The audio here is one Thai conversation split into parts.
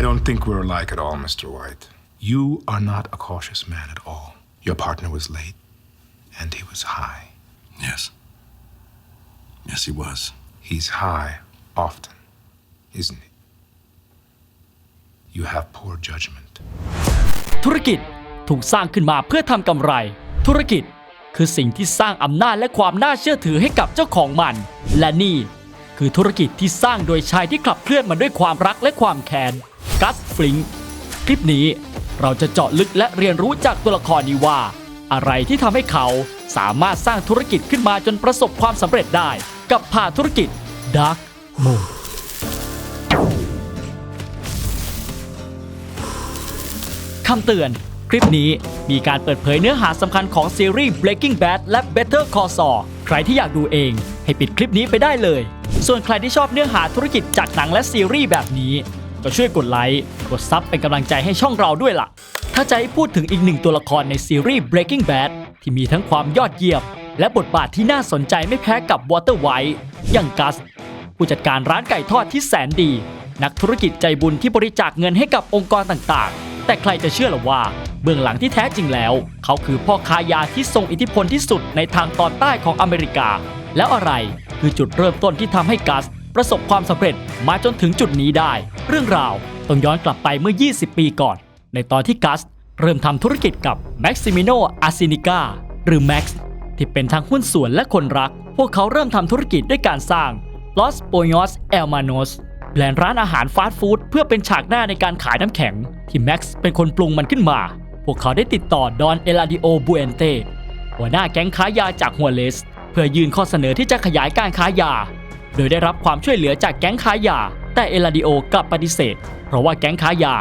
I don't think we're alike at all, Mr. White. You are not a cautious man at all. Your partner was late, and he was high. Yes. Yes, he was. He's high often, isn't he? You have poor judgment. ธุรกิจถูกสร้างขึ้นมาเพื่อทำกำไร ธุรกิจคือสิ่งที่สร้างอำนาจและความน่าเชื่อถือให้กับเจ้าของมัน และนี่คือธุรกิจที่สร้างโดยชายที่ขับเคลื่อนมาด้วยความรักและความแค้น กัสฟลิงคลิปนี้เราจะเจาะลึกและเรียนรู้จากตัวละครนี้ว่า อะไรที่ทำให้เขาสามารถสร้างธุรกิจขึ้นมาจนประสบความสำเร็จได้ กับพาธุรกิจ Dark Moon คำเตือน คลิปนี้มีการเปิดเผยเนื้อหาสำคัญของซีรีส์ Breaking Bad และ Better Call Saul ใครที่อยากดูเอง ให้ปิดคลิปนี้ไปได้เลย ส่วนใครที่ชอบเนื้อหาธุรกิจจากหนังและซีรีส์แบบนี้ ก็ช่วยกดไลค์ กดซับเป็นกำลังใจให้ช่องเราด้วยล่ะ ถ้าจะให้พูดถึงอีกหนึ่งตัวละครในซีรีส์ Breaking Bad ที่มีทั้งความยอดเยี่ยมและบทบาทที่น่าสนใจไม่แพ้กับ Water White อย่างกัส ผู้จัดการร้านไก่ทอดที่แสนดี นักธุรกิจใจบุญที่บริจาคเงินให้กับองค์กรต่างๆ แต่ใครจะเชื่อล่ะว่า เบื้องหลังที่แท้จริงแล้ว เขาคือพ่อค้ายาที่ทรงอิทธิพลที่สุดในทางตอนใต้ของอเมริกา แล้วอะไรคือจุดเริ่มต้นที่ทำให้กัส ประสบความสำเร็จมาจนถึงจุดนี้ได้ เรื่องราวต้องย้อนกลับไปเมื่อ 20 ปีก่อน ในตอนที่กัส เริ่มทำธุรกิจกับแม็กซิมิโนอาซินิกาหรือแม็กซ์ที่เป็นทั้งหุ้นส่วนและคนรัก พวกเขาเริ่มทำธุรกิจด้วยการสร้าง Los Pollos Hermanos แบรนด์ร้านอาหารฟาสต์ฟู้ดเพื่อเป็นฉากหน้าในการขายน้ำแข็ง ที่แม็กซ์เป็นคนปรุงมันขึ้นมา พวกเขาได้ติดต่อดอนเอลาดิโอบูเอนเตหัวหน้าแก๊งค้ายาจากหัวเลส เพื่อยื่นข้อเสนอที่จะขยายการค้ายา โดยได้รับความช่วยเหลือจากแก๊งค้ายา แต่เอลาดิโอกลับปฏิเสธ เพราะว่าแก๊งค้ายา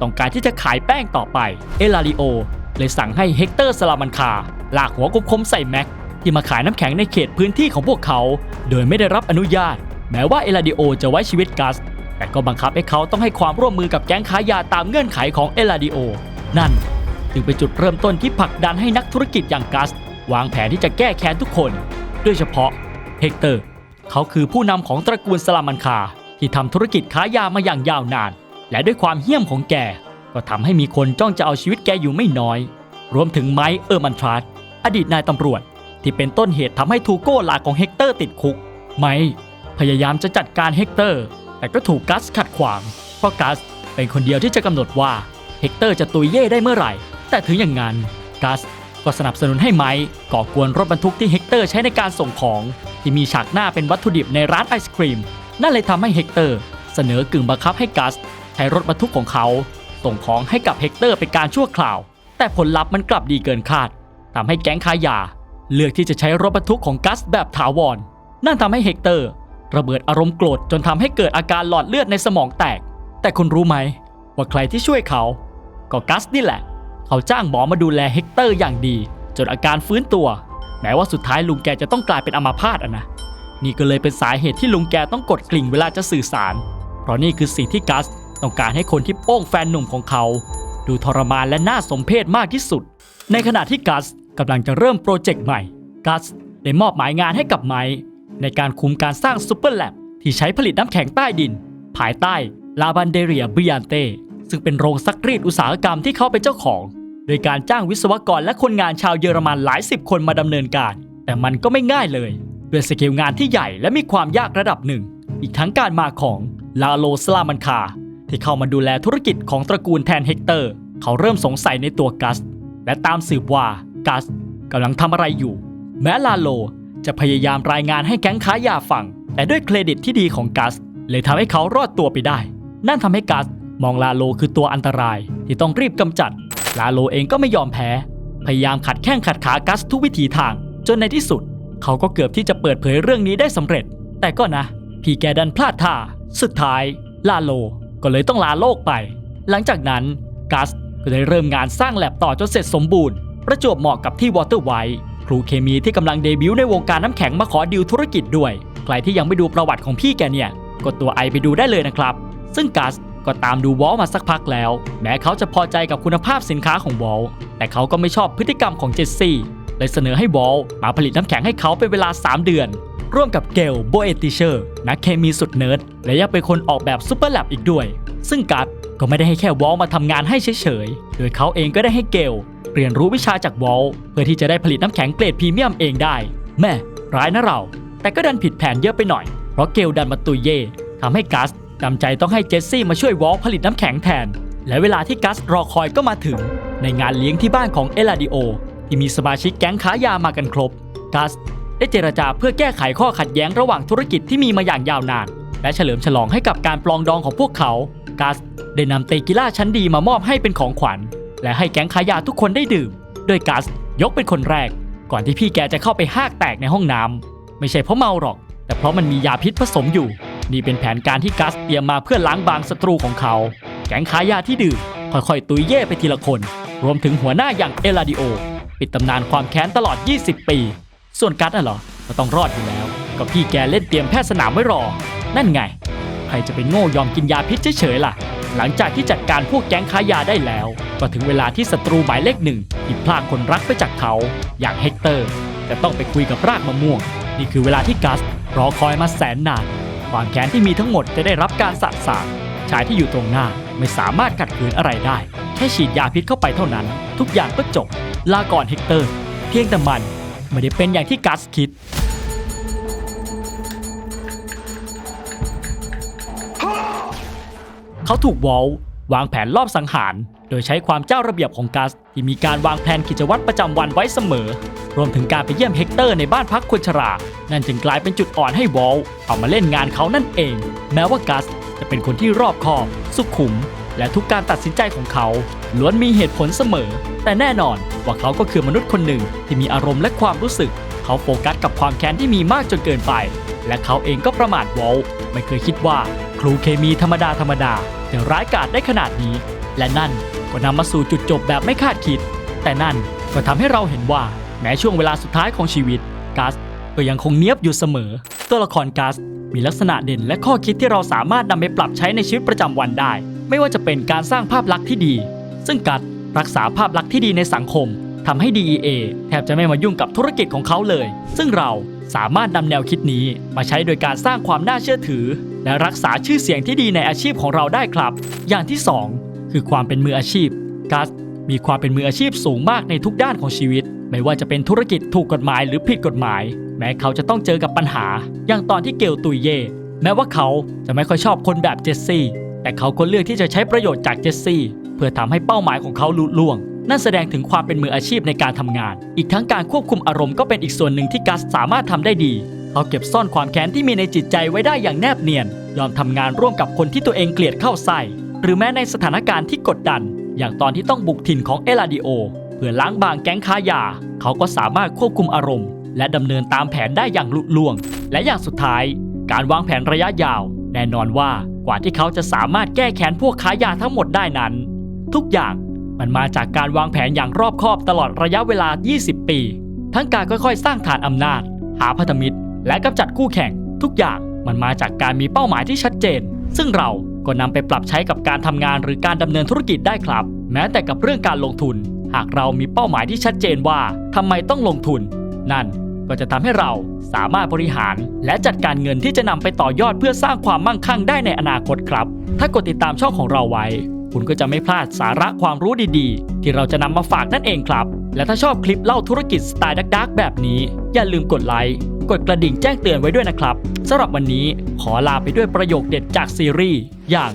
ต้องการที่จะขายแป้งต่อไป เอลาดิโอเลยสั่งให้เฮกเตอร์สลามันคาลากหัวกบคมใส่แม็กที่มาขายน้ำแข็งในเขตพื้นที่ของพวกเขา โดยไม่ได้รับอนุญาต แม้ว่าเอลาดิโอจะไว้ชีวิตกัส แต่ก็บังคับให้เขาต้องให้ความร่วมมือกับแก๊งค้ายาตามเงื่อนไขของเอลาดิโอ นั่นจึงเป็นจุดเริ่มต้นที่ผลักดันให้นักธุรกิจอย่างกัส วางแผนที่จะแก้แค้นทุกคน โดยเฉพาะเฮกเตอร์ เขาคือผู้นำของตระกูลสลามันคาที่ทำธุรกิจค้ายามาอย่างยาวนาน และด้วยความเหี้ยมของแก ก็ทำให้มีคนจ้องจะเอาชีวิตแกอยู่ไม่น้อย รวมถึงไมค์เออร์มันทรัสอดีตนายตำรวจ ที่เป็นต้นเหตุทำให้ทูโก้หลาของเฮกเตอร์ติดคุก ไมค์พยายามจะจัดการเฮกเตอร์ แต่ก็ถูกกัสขัดขวาง เพราะกัสเป็นคนเดียวที่จะกำหนดว่าเฮกเตอร์จะตุยเย่ได้เมื่อไหร่ แต่ถึงอย่างนั้นกัส ก็สนับสนุนให้ไมค์ก่อกวนรถบรรทุกที่เฮกเตอร์ใช้ในการส่งของ ที่มีฉากหน้าเป็นวัตถุดิบในร้านไอศครีม นั่นเลยทำให้เฮกเตอร์เสนอกึ่งบังคับให้กัส ใช้รถบรรทุกของเขา ส่งของให้กับเฮกเตอร์เป็นการชั่วคราว แต่ผลลัพธ์มันกลับดีเกินคาดทำให้แก๊งค้ายา เลือกที่จะใช้รถบรรทุกของกัสแบบถาวร นั่นทำให้เฮกเตอร์ระเบิดอารมณ์โกรธจนทำให้เกิดอาการหลอดเลือดในสมองแตก แต่คุณรู้ไหมว่าใครที่ช่วยเขา ก็กัสนี่แหละ เขาจ้างหมอมาดูแลเฮกเตอร์อย่างดี จนอาการฟื้นตัว แม้ว่าสุดท้ายลุงแกจะต้องกลายเป็นอัมาพาตอะนะ นี่ก็เลยเป็นสาเหตุที่ลุงแกต้องกดกลิ่งเวลาจะสื่อสาร เพราะนี่คือสิ่งที่กัสต้องการให้คนที่โป้งแฟนหนุ่มของเขา ดูทรมานและน่าสมเพชมากที่สุด ในขณะที่กัสกำลังจะเริ่มโปรเจกต์ใหม่ กัสได้มอบหมายงานให้กับไมค์ในการคุมการสร้างซูเปอร์แลบที่ใช้ผลิตน้ำแข็งใต้ดิน ภายใต้ลาบันเดเรียบริยันเต ซึ่งเป็นโรงซักรีดอุตสาหกรรมที่เขาเป็นเจ้าของ โดยการจ้างวิศวกรและคนงานชาวเยอรมันหลายสิบคนมาดำเนินการ แต่มันก็ไม่ง่ายเลย ด้วยสเกลงานที่ใหญ่และมีความยากระดับหนึ่ง อีกทั้งการมาของลาโลสลามันคา ที่เข้ามาดูแลธุรกิจของตระกูลแทนเฮกเตอร์ เขาเริ่มสงสัยในตัวกัส และตามสืบว่ากัสกำลังทำอะไรอยู่ แม้ลาโลจะพยายามรายงานให้แก๊งค้ายาฟัง แต่ด้วยเครดิตที่ดีของกัส เลยทำให้เขารอดตัวไปได้ นั่นทำให้กัส มองลาโลคือตัวอันตรายที่ต้องรีบกำจัด ลาโลเองก็ไม่ยอมแพ้ พยายามขัดแข้งขัดขากัสทุกวิถีทาง จนในที่สุด เขาก็เกือบที่จะเปิดเผยเรื่องนี้ได้สำเร็จ แต่ก็นะ พี่แกดันพลาดท่า สุดท้าย ลาโลก็เลยต้องลาโลกไป หลังจากนั้นกัสก็ได้เริ่มงานสร้างแลบต่อจนเสร็จสมบูรณ์ ประจวบเหมาะกับที่วอเตอร์ไวท์ครูเคมีที่กำลังเดบิวต์ในวงการน้ำแข็งมาขอดีลธุรกิจด้วย ใครที่ยังไม่ดูประวัติของพี่แกเนี่ย กดตัวไอไปดูได้เลยนะครับ ซึ่งกัส ก็ตามดูวอลมาสักพักแล้ว แม้เขาจะพอใจกับคุณภาพสินค้าของวอลแต่เขาก็ไม่ชอบพฤติกรรมของเจสซี่เลยเสนอให้วอลมาผลิตน้ำแข็งให้เขาเป็นเวลา 3 เดือน ร่วมกับเกลโบเอติเชอร์ นักเคมีสุดเนิร์ดและยังเป็นคนออกแบบซูเปอร์แลบอีกด้วย ซึ่งกัสก็ก็ไม่ได้ให้แค่วอลมาทำงานให้เฉยๆ โดยเขาเองก็ได้ให้เกลเรียนรู้วิชาจากวอลเพื่อที่จะได้ผลิตน้ำแข็งเกรดพรีเมียมเองได้ แม่ร้ายนะเรา แต่ก็ดันผิดแผนเยอะไปหน่อย เพราะเกลดันมาตุยเย่ทำให้กัส จำใจต้องให้เจสซี่มาช่วยวอลผลิตน้ำแข็งแทน และเวลาที่กัสรอคอยก็มาถึง ในงานเลี้ยงที่บ้านของเอลาดิโอ ที่มีสมาชิกแก๊งค้ายามากันครบ กัสได้เจรจาเพื่อแก้ไขข้อขัดแย้งระหว่างธุรกิจที่มีมาอย่างยาวนาน และเฉลิมฉลองให้กับการปลองดองของพวกเขา กัสได้นำเตกิล่าชั้นดีมามอบให้เป็นของขวัญ และให้แก๊งค้ายาทุกคนได้ดื่ม โดยกัสยกเป็นคนแรก ก่อนที่พี่แกจะเข้าไปหากแตกในห้องน้ำไม่ใช่เพราะเมาหรอก แต่เพราะมันมียาพิษผสมอยู่ นี่เป็นแผนการที่กัสเตรียมมาเพื่อล้างบางศัตรูของเขา แก๊งค้ายาที่ดื่มค่อยๆ ตุยเย่ไปทีละคน รวมถึงหัวหน้าอย่างเอลาดิโอ ปิดตำนานความแค้นตลอด 20 ปี ส่วนกัสน่ะเหรอก็ต้องรอดอยู่แล้ว ก็พี่แกเล่นเตรียมแพทย์สนามไว้รอ นั่นไง ใครจะไปโง่ยอมกินยาพิษเฉยๆล่ะ หลังจากที่จัดการพวกแก๊งค้ายาได้แล้ว ก็ถึงเวลาที่ศัตรูหมายเลขหนึ่งที่พลากคนรักไปจากเขา อย่างเฮกเตอร์จะต้องไปคุยกับรากมะม่วง นี่คือเวลาที่กัสรอคอยมาแสนนาน ความแค้นที่มีทั้งหมดจะได้รับการสะสางชายที่อยู่ตรงหน้าไม่สามารถขัดขืนอะไรได้ แค่ฉีดยาพิษเข้าไปเท่านั้น ทุกอย่างก็จบ ลาก่อนเฮกเตอร์ เพียงแต่มันไม่ได้เป็นอย่างที่กัสคิด เขาถูกวอล วางแผนลอบสังหาร โดยใช้ความเจ้าระเบียบของกัส ที่มีการวางแผนกิจวัตรประจำวันไว้เสมอ รวมถึงการไปเยี่ยมเฮกเตอร์ในบ้านพักคนชรา นั่นจึงกลายเป็นจุดอ่อนให้วอลเอามาเล่นงานเขานั่นเอง แม้ว่ากัสจะเป็นคนที่รอบคอบ สุขุม และทุกการตัดสินใจของเขา ล้วนมีเหตุผลเสมอ แต่แน่นอนว่าเขาก็คือมนุษย์คนหนึ่งที่มีอารมณ์และความรู้สึก เขาโฟกัสกับความแค้นที่มีมากจนเกินไป และเขาเองก็ประมาทวอลไม่เคยคิดว่า รูเคมีธรรมดาธรรมดาจะร้ายกาจได้ขนาดนี้ และนั่นก็นำมาสู่จุดจบแบบไม่คาดคิด แต่นั่นก็ทำให้เราเห็นว่าแม้ช่วงเวลาสุดท้ายของชีวิตกัสก็ยังคงเนียบอยู่เสมอ ตัวละครกัสมีลักษณะเด่นและข้อคิดที่เราสามารถนำไปปรับใช้ในชีวิตประจำวันได้ ไม่ว่าจะเป็นการสร้างภาพลักษณ์ที่ดี ซึ่งกัสรักษาภาพลักษณ์ที่ดีในสังคมทำให้ DEA แทบจะไม่มายุ่งกับธุรกิจของเขาเลย ซึ่งเรา สามารถนำแนวคิดนี้มาใช้โดยการสร้างความน่าเชื่อถือ และรักษาชื่อเสียงที่ดีในอาชีพของเราได้ครับ อย่างที่ 2 คือความเป็นมืออาชีพกัสมีความเป็นมืออาชีพสูงมากในทุกด้านของชีวิต ไม่ว่าจะเป็นธุรกิจถูกกฎหมายหรือผิดกฎหมาย แม้เขาจะต้องเจอกับปัญหา อย่างตอนที่เกลตุยเย่แม้ว่าเขาจะไม่ค่อยชอบคนแบบเจสซี่ แต่เขาก็เลือกที่จะใช้ประโยชน์จากเจสซี่ เพื่อทำให้เป้าหมายของเขาลุล่วง นั่นแสดงถึงความเป็นมืออาชีพในการทำงาน อีกทั้งการควบคุมอารมณ์ก็เป็นอีกส่วนหนึ่งที่กัสสามารถทำได้ดี เขาเก็บซ่อนความแค้นที่มีในจิตใจไว้ได้อย่างแนบเนียน ยอมทำงานร่วมกับคนที่ตัวเองเกลียดเข้าใส่ หรือแม้ในสถานการณ์ที่กดดัน อย่างตอนที่ต้องบุกถิ่นของเอลาดิโอ เพื่อล้างบางแก๊งค้ายา เขาก็สามารถควบคุมอารมณ์ และดำเนินตามแผนได้อย่างลุล่วง และอย่างสุดท้าย การวางแผนระยะยาว แน่นอนว่ากว่าที่เขาจะสามารถแก้แค้นพวกค้ายาทั้งหมดได้นั้น ทุกอย่าง มันมาจากการวางแผนอย่างรอบคอบตลอดระยะเวลา 20 ปี ทั้งการค่อยๆ สร้างฐานอำนาจ หาพันธมิตร และกำจัดคู่แข่ง ทุกอย่างมันมาจากการมีเป้าหมายที่ชัดเจน ซึ่งเราก็นำไปปรับใช้กับการทำงานหรือการดำเนินธุรกิจได้ครับ แม้แต่กับเรื่องการลงทุน หากเรามีเป้าหมายที่ชัดเจนว่าทำไมต้องลงทุน นั่นก็จะทำให้เราสามารถบริหาร และจัดการเงินที่จะนำไปต่อยอดเพื่อสร้างความมั่งคั่งได้ในอนาคตครับ ถ้ากดติดตามช่องของเราไว้ คุณก็จะไม่พลาดสาระความรู้ดีๆ ที่เราจะนำมาฝากนั่นเองครับ และถ้าชอบคลิปเล่าธุรกิจสไตล์ดักๆ แบบนี้ อย่าลืมกดไลค์กดกระดิ่งแจ้งเตือนไว้ด้วยนะครับสำหรับวันนี้ขอลาไปด้วยประโยคเด็ดจากซีรีส์อย่าง